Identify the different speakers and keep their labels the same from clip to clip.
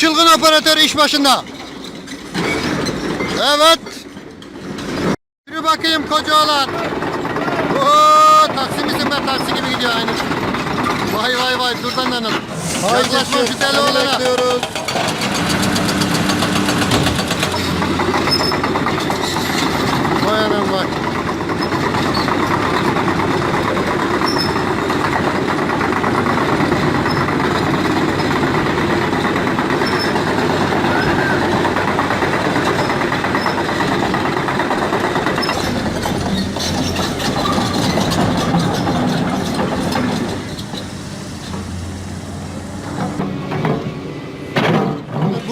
Speaker 1: Çılgın operatör iş başında. Evet. Yürü bakayım koca oğlan. Oo, taksi misin be taksi gibi gidiyor aynı. Vay vay vay dur benden al. Yaklaşma şu deli oğlana.
Speaker 2: bekliyoruz.
Speaker 1: Vay anam vay.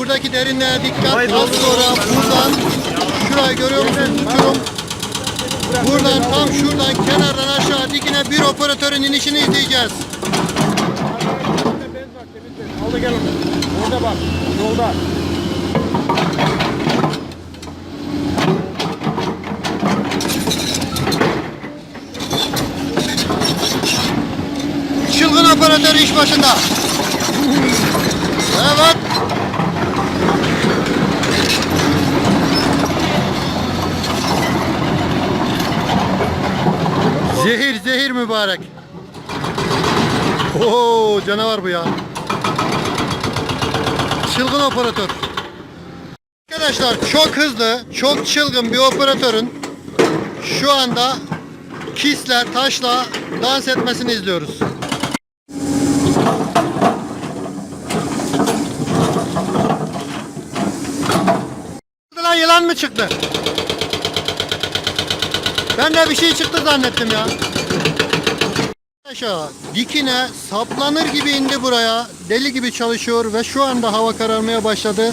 Speaker 1: Buradaki derinliğe dikkat. Az sonra buradan şurayı görüyor musunuz? Uçurum. Buradan tam şuradan kenardan aşağı dikine bir operatörün inişini izleyeceğiz.
Speaker 2: Orada gel orada. Orada bak. Yolda.
Speaker 1: Çılgın operatör iş başında. Evet. Zehir zehir mübarek. Oo canavar bu ya. Çılgın operatör. Arkadaşlar çok hızlı, çok çılgın bir operatörün şu anda kisler taşla dans etmesini izliyoruz. Lan yılan mı çıktı? Ben de bir şey çıktı zannettim ya. Aşağı dikine saplanır gibi indi buraya. Deli gibi çalışıyor ve şu anda hava kararmaya başladı.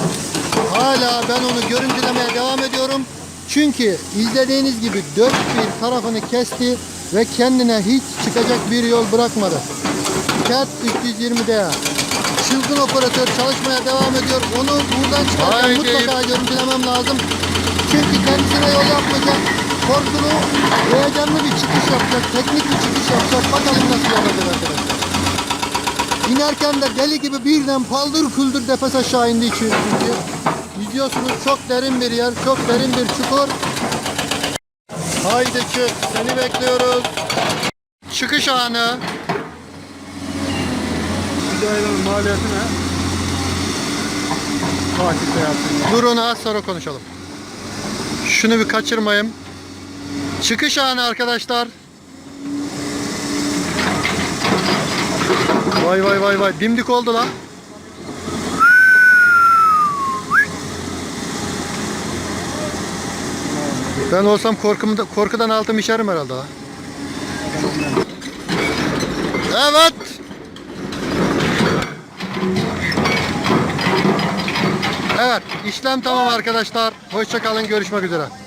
Speaker 1: Hala ben onu görüntülemeye devam ediyorum. Çünkü izlediğiniz gibi dört bir tarafını kesti ve kendine hiç çıkacak bir yol bırakmadı. Cat 320'de çılgın operatör çalışmaya devam ediyor. Onu buradan çıkarken mutlaka görüntülemem lazım. Çünkü kendisine yol yapmayacak. Korkulu, heyecanlı bir çıkış yapacak. Teknik bir çıkış yapacak. Bakalım nasıl yapacak arkadaşlar. İnerken de deli gibi birden paldır küldür nefes aşağı indi çünkü. Yüzüyorsunuz çok derin bir yer, çok derin bir çukur. Haydi çık, seni bekliyoruz. Çıkış anı.
Speaker 2: Videoların maliyeti ne? Takipte yaptım.
Speaker 1: Dur onu az sonra konuşalım. Şunu bir kaçırmayayım. Çıkış anı arkadaşlar. Vay vay vay vay dimdik oldu lan. Ben olsam korkumda, korkudan altım işerim herhalde ha. Evet. Evet, işlem tamam arkadaşlar. Hoşça kalın, görüşmek üzere.